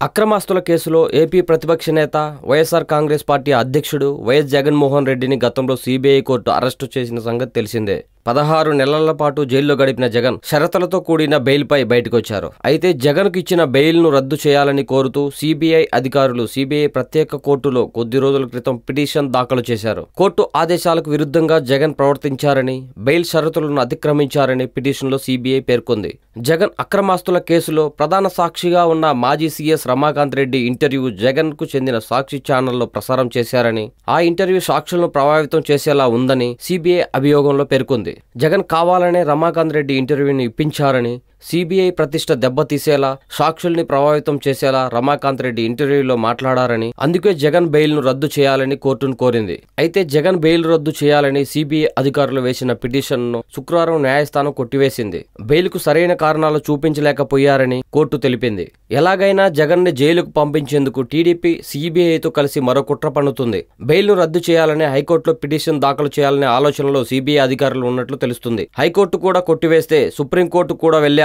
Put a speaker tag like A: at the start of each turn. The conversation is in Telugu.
A: అక్రమాస్తుల కేసులో ఏపీ ప్రతిపక్ష నేత వైఎస్ఆర్ కాంగ్రెస్ పార్టీ అధ్యక్షుడు వైఎస్ జగన్మోహన్ రెడ్డిని గతంలో సీబీఐ కోర్టు అరెస్టు చేసిన సంగతి తెలిసిందే. పదహారు నెలల పాటు జైల్లో గడిపిన జగన్ షరతులతో కూడిన బెయిల్పై బయటకొచ్చారు. అయితే జగన్కు ఇచ్చిన బెయిల్ను రద్దు చేయాలని కోరుతూ సిబిఐ అధికారులు సిబిఐ ప్రత్యేక కోర్టులో కొద్ది రోజుల క్రితం పిటిషన్ దాఖలు చేశారు. కోర్టు ఆదేశాలకు విరుద్ధంగా జగన్ ప్రవర్తించారని బెయిల్ షరతులను అతిక్రమించారని పిటిషన్లో సిబిఐ పేర్కొంది. జగన్ అక్రమాస్తుల కేసులో ప్రధాన సాక్షిగా ఉన్న మాజీ సీఎస్ రమాకాంత్ రెడ్డి ఇంటర్వ్యూ జగన్కు చెందిన సాక్షి ఛానల్లో ప్రసారం చేశారని ఆ ఇంటర్వ్యూ సాక్షులను ప్రభావితం చేసేలా ఉందని సిబిఐ అభియోగంలో పేర్కొంది. జగన్ కావాలనే రమాకాంత్ రెడ్డి ఇంటర్వ్యూని ఇప్పించారని సిబిఐ ప్రతిష్ట దెబ్బతీసేలా సాక్షుల్ని ప్రభావితం చేసేలా రమాకాంత్ రెడ్డి ఇంటర్వ్యూలో మాట్లాడారని అందుకే జగన్ బెయిల్ను రద్దు చేయాలని కోర్టును కోరింది. అయితే జగన్ బెయిల్ రద్దు చేయాలని సిబిఐ అధికారులు వేసిన పిటిషన్ను శుక్రవారం న్యాయస్థానం కొట్టివేసింది. బెయిల్కు సరైన కారణాలు చూపించలేకపోయారని కోర్టు తెలిపింది. ఎలాగైనా జగన్ని జైలుకు పంపించేందుకు టీడీపీ సిబిఐతో కలిసి మరో కుట్ర పన్నుతుంది. బెయిల్ను రద్దు చేయాలని హైకోర్టులో పిటిషన్ దాఖలు చేయాలనే ఆలోచనలో సిబిఐ అధికారులు ఉన్నట్లు తెలుస్తుంది. హైకోర్టు కూడా కొట్టివేస్తే సుప్రీంకోర్టు కూడా వెళ్ళే